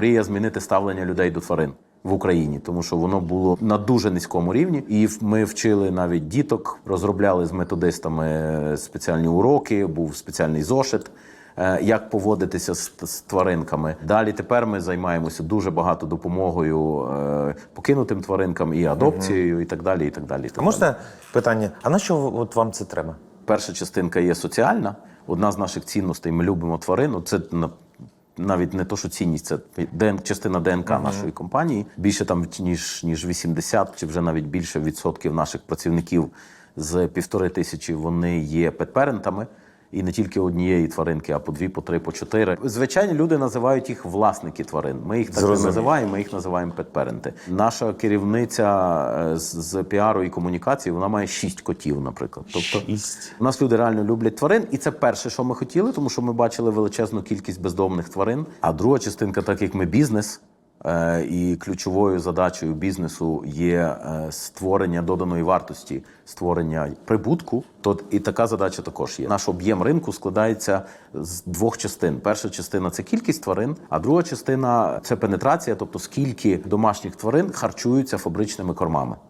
мрія змінити ставлення людей до тварин. В Україні, тому що воно було на дуже низькому рівні, і ми вчили навіть діток, розробляли з методистами спеціальні уроки, був спеціальний зошит, е, як поводитися з, з тваринками. Далі тепер ми займаємося дуже багато допомогою е, покинутим тваринкам і адопцією, і так далі. І так далі. і так А можна питання? А на що от вам це треба? Перша частинка є соціальна. Одна з наших цінностей ми любимо тварину. Це на- навіть не то, що цінність, це ДН, частина ДНК нашої компанії. Більше там ніж ніж 80 чи вже навіть більше відсотків наших працівників з півтори тисячі вони є петперентами. І не тільки однієї тваринки, а по дві, по три, по чотири. Звичайні люди називають їх власники тварин. Ми їх так не називаємо, ми їх називаємо петперенти. Наша керівниця е, з, з піару і комунікації вона має шість котів, наприклад. Тобто Шість. у нас люди реально люблять тварин, і це перше, що ми хотіли, тому що ми бачили величезну кількість бездомних тварин. А друга частинка, так як ми бізнес. Е, І ключовою задачею бізнесу є е, створення доданої вартості, створення прибутку. То і така задача також є. Наш об'єм ринку складається з двох частин. Перша частина це кількість тварин, а друга частина це пенетрація, тобто скільки домашніх тварин харчуються фабричними кормами.